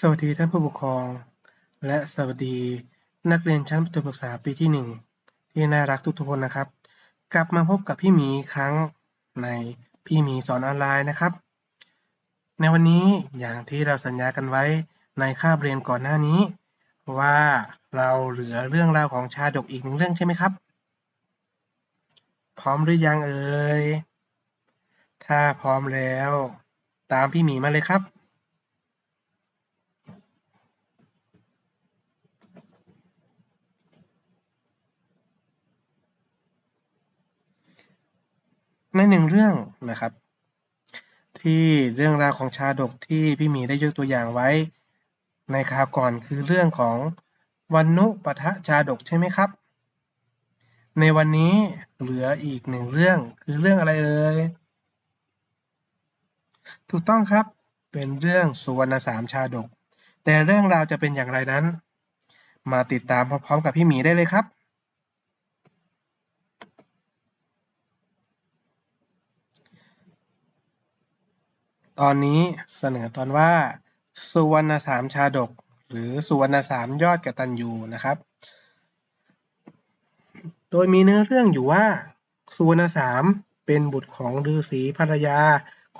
สวัสดีท่านผู้ปกครอง และสวัสดีนักเรียนชั้นประถมศึกษาปีที่หนึ่งที่น่ารักทุกๆคนนะครับ กลับมาพบกับพี่หมีครั้งในพี่หมีสอนออนไลน์นะครับ ในวันนี้อย่างที่เราสัญญากันไว้ในคาบเรียนก่อนหน้านี้ ว่าเราเหลือเรื่องราวของชาดกอีกหนึ่งเรื่องใช่ไหมครับ พร้อมหรือยังเอ่ยถ้าพร้อมแล้ว ตามพี่หมีมาเลยครับ ในหนึ่งเรื่องนะครับ ที่เรื่องราวของชาดกที่พี่หมีได้ยกตัวอย่างไว้ ในคราวก่อนคือเรื่องของวันนุปะทะชาดกใช่ไหมครับ ในวันนี้เหลืออีกหนึ่งเรื่องคือเรื่องอะไรเอ่ยถูกต้องครับเป็นเรื่องสุวรรณสามชาดก แต่เรื่องราวจะเป็นอย่างไรนั้น มาติดตามพร้อมๆกับพี่หมีได้เลยครับ ตอนนี้เสนอตอนว่า สุวรรณสามชาดก หรือสุวรรณสามยอดกตัญญูนะครับ โดยมีเนื้อเรื่องอยู่ว่าสุวรรณสามเป็นบุตรของฤาษีภรรยา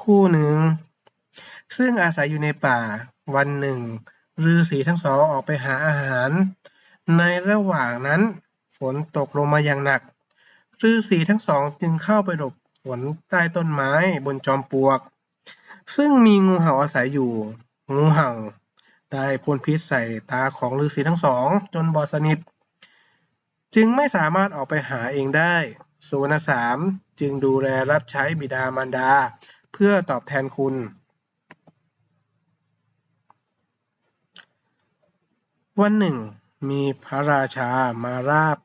คู่หนึ่ง ซึ่งอาศัยอยู่ในป่าวันหนึ่งฤาษีทั้งสองออกไปหาอาหาร ในระหว่างนั้นฝนตกลงมาอย่างหนักฤาษีทั้งสองจึงเข้าไปหลบฝนใต้ต้นไม้บนจอมปลวก ซึ่งมีงูเห่าอาศัยอยู่ งูเห่าได้พ่นพิษใส่ตาของฤาษีทั้งสองจนบอดสนิท จึงไม่สามารถออกไปหาเองได้ สุวรรณสามจึงดูแลรับใช้บิดามารดา เพื่อตอบแทนคุณ วันหนึ่ง มีพระราชามาราบ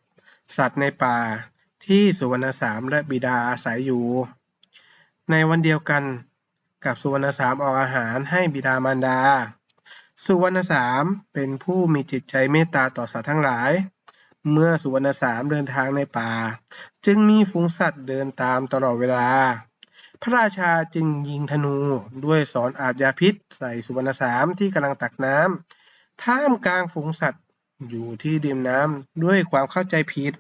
สัตว์ในป่าที่สุวรรณสามและบิดาอาศัยอยู่ ในวันเดียวกัน กับสุวรรณสามออกอาหารให้บิดามารดา สุวรรณสามเป็นผู้มีจิตใจเมตตาต่อสัตว์ทั้งหลาย เมื่อสุวรรณสามเดินทางในป่า จึงมีฝูงสัตว์เดินตามตลอดเวลา พระราชาจึงยิงธนูด้วยสอนอาบยาพิษ ใส่สุวรรณสามที่กำลังตักน้ำท่ามกลางฝูงสัตว์อยู่ที่ดิมน้ำด้วยความเข้าใจผิด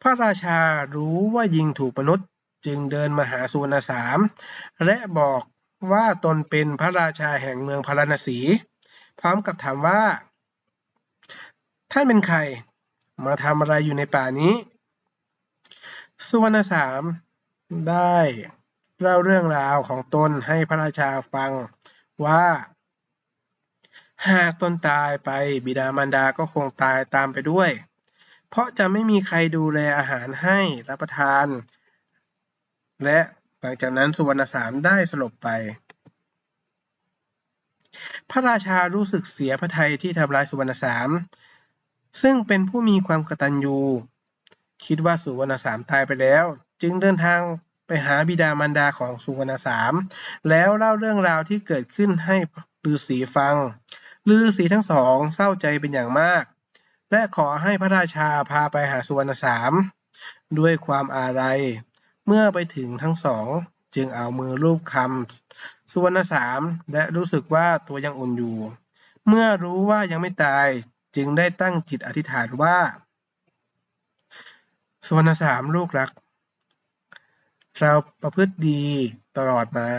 พระราชารู้ว่ายิงถูกมนุษย์ จึงเดินมาหาสุวรรณสาม และบอกว่าตนเป็นพระราชาแห่งเมืองพาราณสี พร้อมกับถามว่า ท่านเป็นใคร มาทำอะไรอยู่ในป่านี้ สุวรรณสามได้เล่าเรื่องราวของตนให้พระราชาฟังว่า หากตนตายไปบิดามารดาก็คงตายตามไปด้วย เพราะจะไม่มีใครดูแลอาหารให้รับประทาน และหลังจากนั้นสุวรรณสามได้สลบไป พระราชารู้สึกเสียพระทัยที่ทำร้ายสุวรรณสามซึ่งเป็นผู้มีความกตัญญูคิดว่าสุวรรณสามตายไปแล้ว จึงเดินทางไปหาบิดามารดาของสุวรรณสามแล้วเล่าเรื่องราวที่เกิดขึ้นให้ฤาษีฟังฤาษีทั้งสองเศร้าใจเป็นอย่างมาก และขอให้พระราชาพาไปหาสุวรรณสามด้วยความอาลัย เมื่อไปถึงทั้งสองจึงเอามือลูบคำสุวรรณสามและรู้สึกว่าตัวยังอุ่นอยู่ เมื่อรู้ว่ายังไม่ตายจึงได้ตั้งจิตอธิษฐานว่า สุวรรณสามลูกรัก เราประพฤติดีตลอดมา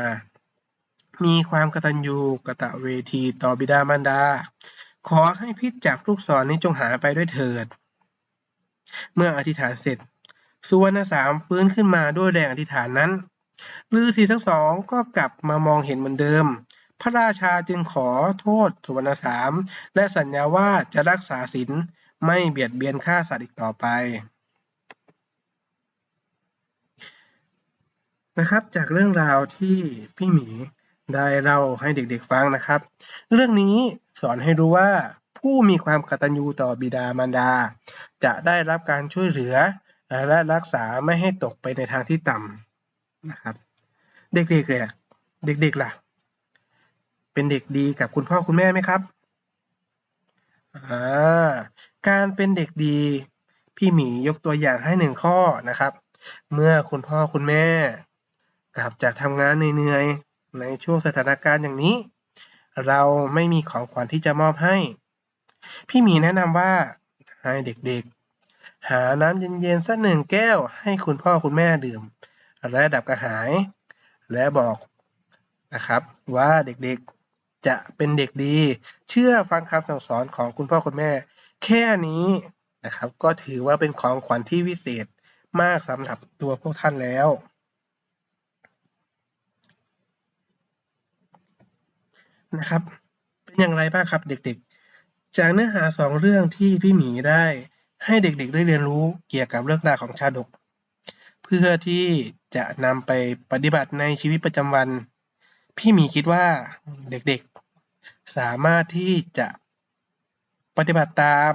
มีความกตัญญูกตเวทีต่อบิดามารดา ขอให้พิษจากลูกศรนี้จงหายไปด้วยเถิด เมื่ออธิษฐานเสร็จ สุวรรณสามฟื้นขึ้นมาด้วยแรงอธิษฐานนั้นฤาษีทั้งสองก็กลับมามองเห็นเหมือนเดิม พระราชาจึงขอโทษสุวรรณสามและสัญญาว่าจะรักษาศีลไม่เบียดเบียนฆ่าสัตว์อีกต่อไปนะครับจากเรื่องราวที่พี่หมีได้เล่าให้เด็กๆฟังนะครับ เรื่องนี้สอนให้รู้ว่าผู้มีความกตัญญูต่อบิดามารดา จะได้รับการช่วยเหลือ และรักษาไม่ให้ตกไปในทางที่ต่ำนะครับ เด็กๆเนี่ยเด็กๆล่ะ เป็นเด็กดีกับคุณพ่อคุณแม่ไหมครับอ่าการเป็นเด็กดี พี่หมียกตัวอย่างให้หนึ่งข้อนะครับ เมื่อคุณพ่อคุณแม่ กลับจากทำงานเหนื่อยๆในช่วงสถานการณ์อย่างนี้ เราไม่มีของขวัญที่จะมอบให้ พี่หมีแนะนำว่าให้เด็กๆ หาน้ำเย็นๆสักหนึ่งแก้วให้คุณพ่อคุณแม่ดื่มและดับกระหาย และบอกนะครับว่าเด็กๆจะเป็นเด็กดี เชื่อฟังคำสั่งสอนของคุณพ่อคุณแม่ แค่นี้นะครับก็ถือว่าเป็นของขวัญที่วิเศษมากสำหรับตัวพวกท่านแล้วนะครับ เป็นอย่างไรบ้างครับเด็กๆ จากเนื้อหาสองเรื่องที่พี่หมีได้ ให้เด็กๆได้เรียนรู้เกี่ยวกับเรื่องราวของชาดก เพื่อที่จะนำไปปฏิบัติในชีวิตประจำวัน พี่มีคิดว่าเด็กๆ สามารถที่จะปฏิบัติตาม